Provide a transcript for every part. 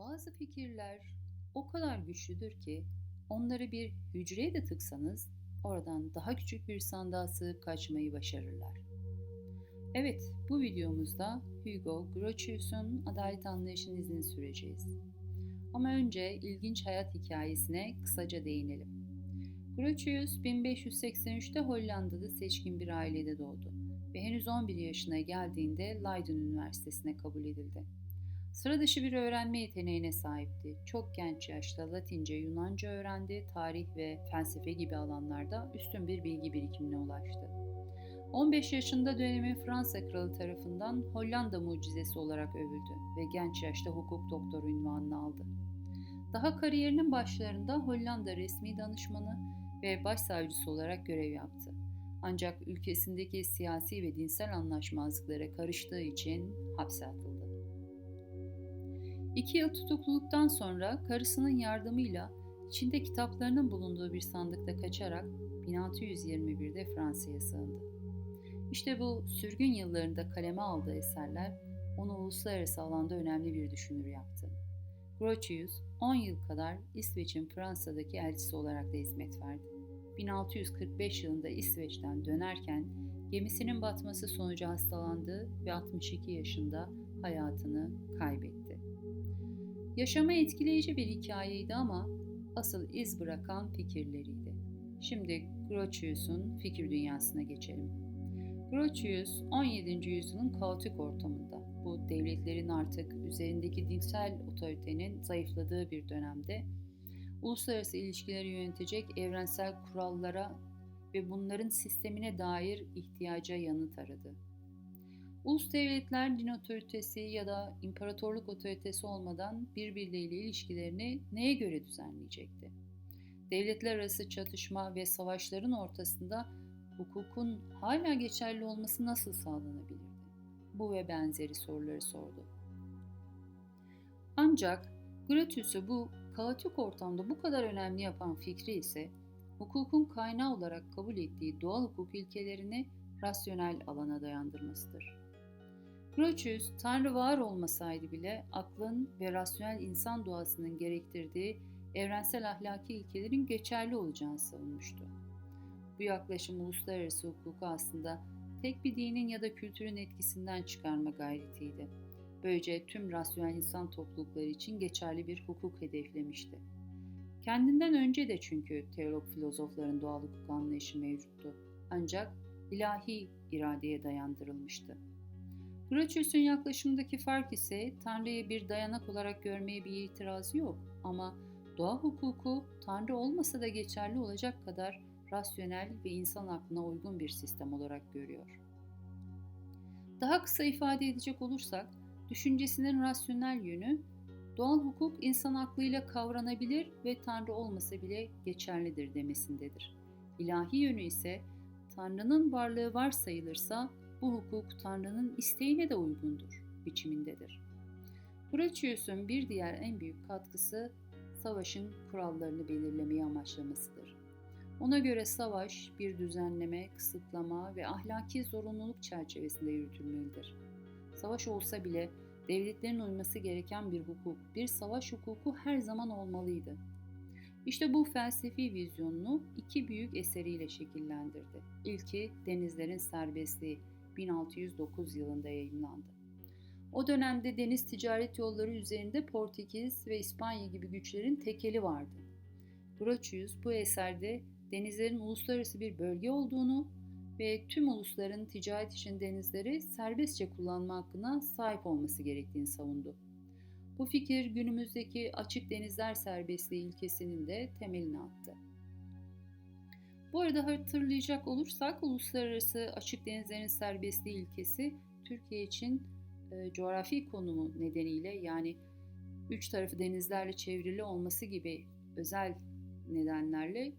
Bazı fikirler o kadar güçlüdür ki onları bir hücreye de tıksanız oradan daha küçük bir sandığa sığıp kaçmayı başarırlar. Evet, bu videomuzda Hugo Grotius'un adalet anlayışının izini süreceğiz. Ama önce ilginç hayat hikayesine kısaca değinelim. Grotius 1583'te Hollanda'da seçkin bir ailede doğdu ve henüz 11 yaşına geldiğinde Leiden Üniversitesi'ne kabul edildi. Sıra dışı bir öğrenme yeteneğine sahipti. Çok genç yaşta Latince, Yunanca öğrendi, tarih ve felsefe gibi alanlarda üstün bir bilgi birikimine ulaştı. 15 yaşında dönemin Fransa kralı tarafından Hollanda mucizesi olarak övüldü ve genç yaşta hukuk doktoru ünvanını aldı. Daha kariyerinin başlarında Hollanda resmi danışmanı ve başsavcısı olarak görev yaptı. Ancak ülkesindeki siyasi ve dinsel anlaşmazlıklara karıştığı için hapse atıldı. İki yıl tutukluluktan sonra karısının yardımıyla içinde kitaplarının bulunduğu bir sandıkta kaçarak 1621'de Fransa'ya sığındı. İşte bu sürgün yıllarında kaleme aldığı eserler onu uluslararası alanda önemli bir düşünür yaptı. Grotius 10 yıl kadar İsveç'in Fransa'daki elçisi olarak da hizmet verdi. 1645 yılında İsveç'ten dönerken gemisinin batması sonucu hastalandı ve 62 yaşında hayatını kaybetti. Yaşama etkileyici bir hikayeydi ama asıl iz bırakan fikirleriydi. Şimdi Grotius'un fikir dünyasına geçelim. Grotius 17. yüzyılın kaotik ortamında bu devletlerin artık üzerindeki dinsel otoritenin zayıfladığı bir dönemde uluslararası ilişkileri yönetecek evrensel kurallara ve bunların sistemine dair ihtiyaca yanıt aradı. Ulus devletler din otoritesi ya da imparatorluk otoritesi olmadan birbirleriyle ilişkilerini neye göre düzenleyecekti? Devletler arası çatışma ve savaşların ortasında hukukun hala geçerli olması nasıl sağlanabilirdi? Bu ve benzeri soruları sordu. Ancak Gratius'u bu kaotik ortamda bu kadar önemli yapan fikri ise hukukun kaynağı olarak kabul ettiği doğal hukuk ilkelerini rasyonel alana dayandırmasıdır. Grotius, Tanrı var olmasaydı bile aklın ve rasyonel insan doğasının gerektirdiği evrensel ahlaki ilkelerin geçerli olacağını savunmuştu. Bu yaklaşım uluslararası hukuku aslında tek bir dinin ya da kültürün etkisinden çıkarma gayretiydi. Böylece tüm rasyonel insan toplulukları için geçerli bir hukuk hedeflemişti. Kendinden önce de çünkü teolog filozofların doğal hukuk anlayışı mevcuttu. Ancak ilahi iradeye dayandırılmıştı. Grotius'un yaklaşımdaki fark ise Tanrı'yı bir dayanak olarak görmeye bir itirazı yok ama doğa hukuku Tanrı olmasa da geçerli olacak kadar rasyonel ve insan aklına uygun bir sistem olarak görüyor. Daha kısa ifade edecek olursak, düşüncesinin rasyonel yönü, doğal hukuk insan aklıyla kavranabilir ve Tanrı olmasa bile geçerlidir demesindedir. İlahi yönü ise Tanrı'nın varlığı varsayılırsa bu hukuk Tanrı'nın isteğine de uygundur biçimindedir. Grotius'un bir diğer en büyük katkısı savaşın kurallarını belirlemeyi amaçlamasıdır. Ona göre savaş bir düzenleme, kısıtlama ve ahlaki zorunluluk çerçevesinde yürütülmelidir. Savaş olsa bile devletlerin uyması gereken bir hukuk, bir savaş hukuku her zaman olmalıydı. İşte bu felsefi vizyonunu iki büyük eseriyle şekillendirdi. İlki Denizlerin Serbestliği 1609 yılında yayınlandı. O dönemde deniz ticaret yolları üzerinde Portekiz ve İspanya gibi güçlerin tekeli vardı. Grotius bu eserde denizlerin uluslararası bir bölge olduğunu ve tüm ulusların ticaret için denizleri serbestçe kullanma hakkına sahip olması gerektiğini savundu. Bu fikir günümüzdeki açık denizler serbestliği ilkesinin de temelini attı. Bu arada hatırlayacak olursak uluslararası açık denizlerin serbestliği ilkesi Türkiye için e, coğrafi konumu nedeniyle yani üç tarafı denizlerle çevrili olması gibi özel nedenlerle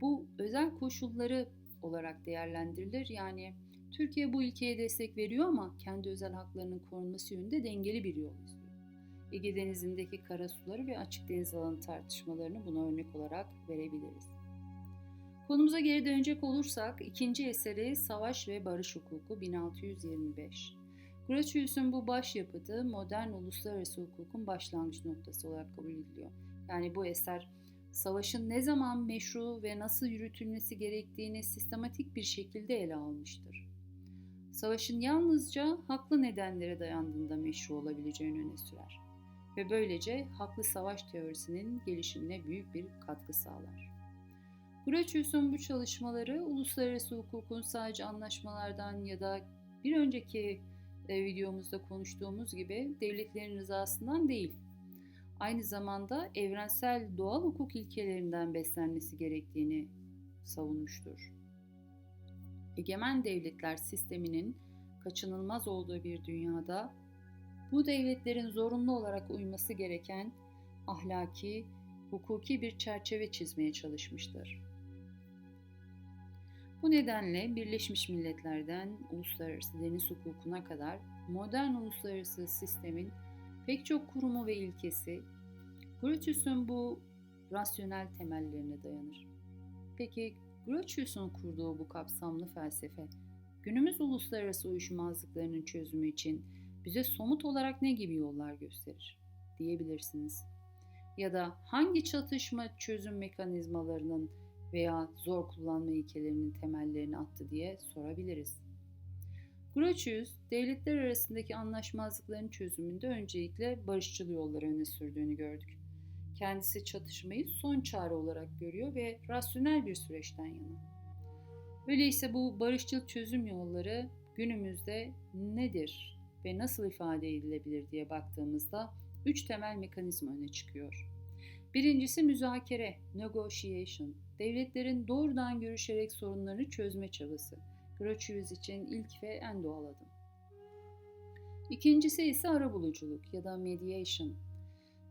bu özel koşulları olarak değerlendirilir. Yani Türkiye bu ilkeye destek veriyor ama kendi özel haklarının korunması yönünde dengeli bir yol izliyor. Ege Denizi'ndeki karasuları ve açık deniz alanı tartışmalarını buna örnek olarak verebiliriz. Konumuza geri dönecek olursak ikinci eseri Savaş ve Barış Hukuku 1625. Grotius'un bu başyapıtı modern uluslararası hukukun başlangıç noktası olarak kabul ediliyor. Yani bu eser savaşın ne zaman meşru ve nasıl yürütülmesi gerektiğini sistematik bir şekilde ele almıştır. Savaşın yalnızca haklı nedenlere dayandığında meşru olabileceğini öne sürer ve böylece haklı savaş teorisinin gelişimine büyük bir katkı sağlar. Grotius'un bu çalışmaları uluslararası hukukun sadece anlaşmalardan ya da bir önceki e, videomuzda konuştuğumuz gibi devletlerin rızasından değil, aynı zamanda evrensel doğal hukuk ilkelerinden beslenmesi gerektiğini savunmuştur. Egemen devletler sisteminin kaçınılmaz olduğu bir dünyada bu devletlerin zorunlu olarak uyması gereken ahlaki, hukuki bir çerçeve çizmeye çalışmıştır. Bu nedenle Birleşmiş Milletler'den uluslararası deniz hukukuna kadar modern uluslararası sistemin pek çok kurumu ve ilkesi Grotius'un bu rasyonel temellerine dayanır. Peki Grotius'un kurduğu bu kapsamlı felsefe günümüz uluslararası uyuşmazlıklarının çözümü için bize somut olarak ne gibi yollar gösterir diyebilirsiniz. Ya da hangi çatışma çözüm mekanizmalarının veya zor kullanma ilkelerinin temellerini attı diye sorabiliriz. Grotius, devletler arasındaki anlaşmazlıkların çözümünde öncelikle barışçıl yolları öne sürdüğünü gördük. Kendisi çatışmayı son çare olarak görüyor ve rasyonel bir süreçten yana. Öyleyse bu barışçıl çözüm yolları günümüzde nedir ve nasıl ifade edilebilir diye baktığımızda üç temel mekanizma öne çıkıyor. Birincisi müzakere, negotiation. Devletlerin doğrudan görüşerek sorunlarını çözme çabası. Grotius için ilk ve en doğal adım. İkincisi ise arabuluculuk ya da mediation.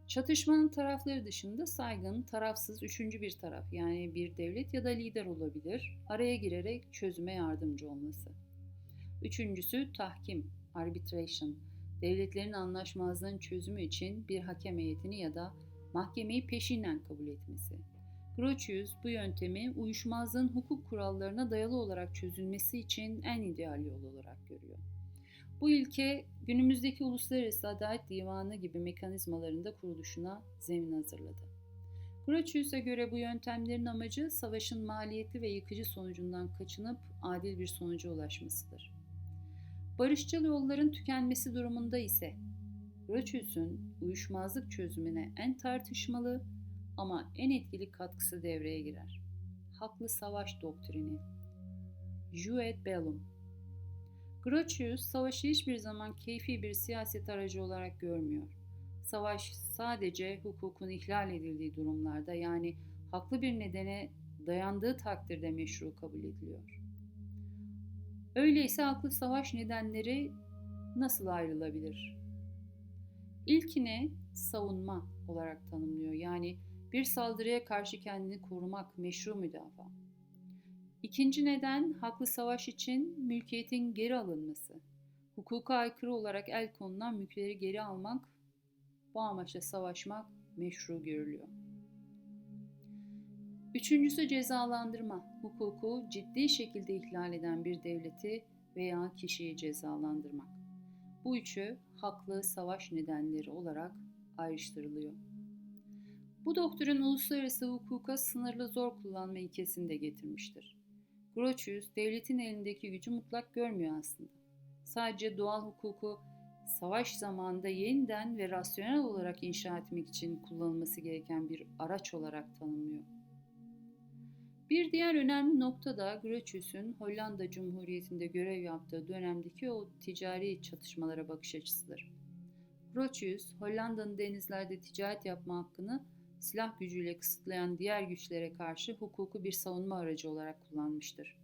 Çatışmanın tarafları dışında saygın, tarafsız üçüncü bir taraf yani bir devlet ya da lider olabilir, araya girerek çözüme yardımcı olması. Üçüncüsü tahkim, arbitration. Devletlerin anlaşmazlığın çözümü için bir hakem heyetini ya da mahkemeyi peşinden kabul etmesi. Grotius bu yöntemi uyuşmazlığın hukuk kurallarına dayalı olarak çözülmesi için en ideal yol olarak görüyor. Bu ilke günümüzdeki Uluslararası Adalet Divanı gibi mekanizmalarında kuruluşuna zemin hazırladı. Grotius'a göre bu yöntemlerin amacı savaşın maliyetli ve yıkıcı sonucundan kaçınıp adil bir sonuca ulaşmasıdır. Barışçıl yolların tükenmesi durumunda ise Grotius'un uyuşmazlık çözümüne en tartışmalı ama en etkili katkısı devreye girer. Haklı savaş doktrini. Juet bellum. Grotius savaşı hiçbir zaman keyfi bir siyaset aracı olarak görmüyor. Savaş sadece hukukun ihlal edildiği durumlarda yani haklı bir nedene dayandığı takdirde meşru kabul ediliyor. Öyleyse haklı savaş nedenleri nasıl ayrılabilir? İlkine savunma olarak tanımlıyor. Yani bir saldırıya karşı kendini korumak, meşru müdafaa. İkinci neden haklı savaş için mülkiyetin geri alınması. Hukuka aykırı olarak el konulan mülkleri geri almak, bu amaçla savaşmak meşru görülüyor. Üçüncüsü cezalandırma. Hukuku ciddi şekilde ihlal eden bir devleti veya kişiyi cezalandırmak. Bu üçü haklı savaş nedenleri olarak ayrıştırılıyor. Bu doktrin uluslararası hukuka sınırlı zor kullanma ilkesini de getirmiştir. Grotius, devletin elindeki gücü mutlak görmüyor aslında. Sadece doğal hukuku savaş zamanında yeniden ve rasyonel olarak inşa etmek için kullanılması gereken bir araç olarak tanımlıyor. Bir diğer önemli nokta da Grotius'un Hollanda Cumhuriyeti'nde görev yaptığı dönemdeki o ticari çatışmalara bakış açısıdır. Grotius, Hollanda'nın denizlerde ticaret yapma hakkını silah gücüyle kısıtlayan diğer güçlere karşı hukuku bir savunma aracı olarak kullanmıştır.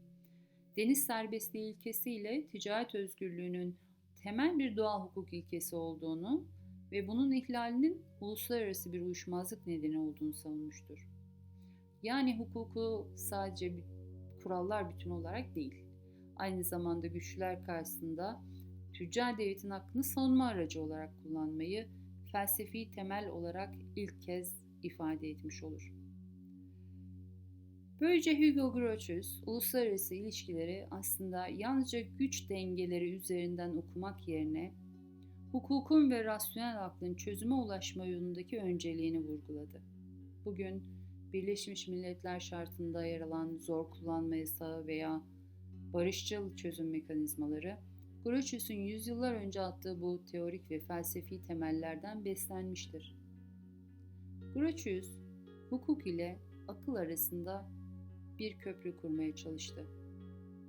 Deniz serbestliği ilkesiyle ticaret özgürlüğünün temel bir doğal hukuk ilkesi olduğunu ve bunun ihlalinin uluslararası bir uyuşmazlık nedeni olduğunu savunmuştur. Yani hukuku sadece kurallar bütün olarak değil, aynı zamanda güçlüler karşısında tüccar devletin hakkını savunma aracı olarak kullanmayı felsefi temel olarak ilk kez ifade etmiş olur. Böylece Hugo Grotius, uluslararası ilişkileri aslında yalnızca güç dengeleri üzerinden okumak yerine hukukun ve rasyonel aklın çözüme ulaşma yolundaki önceliğini vurguladı. Bugün Birleşmiş Milletler şartında yer alan zor kullanma yasağı veya barışçıl çözüm mekanizmaları, Grotius'un yüzyıllar önce attığı bu teorik ve felsefi temellerden beslenmiştir. Grotius, hukuk ile akıl arasında bir köprü kurmaya çalıştı.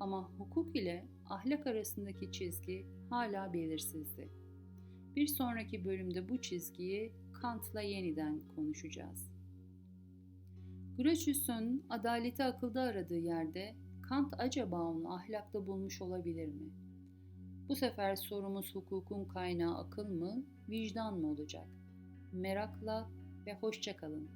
Ama hukuk ile ahlak arasındaki çizgi hala belirsizdi. Bir sonraki bölümde bu çizgiyi Kant'la yeniden konuşacağız. Grotius'un adaleti akılda aradığı yerde Kant acaba onu ahlakta bulmuş olabilir mi? Bu sefer sorumuz hukukun kaynağı akıl mı, vicdan mı olacak? Merakla ve hoşça kalın.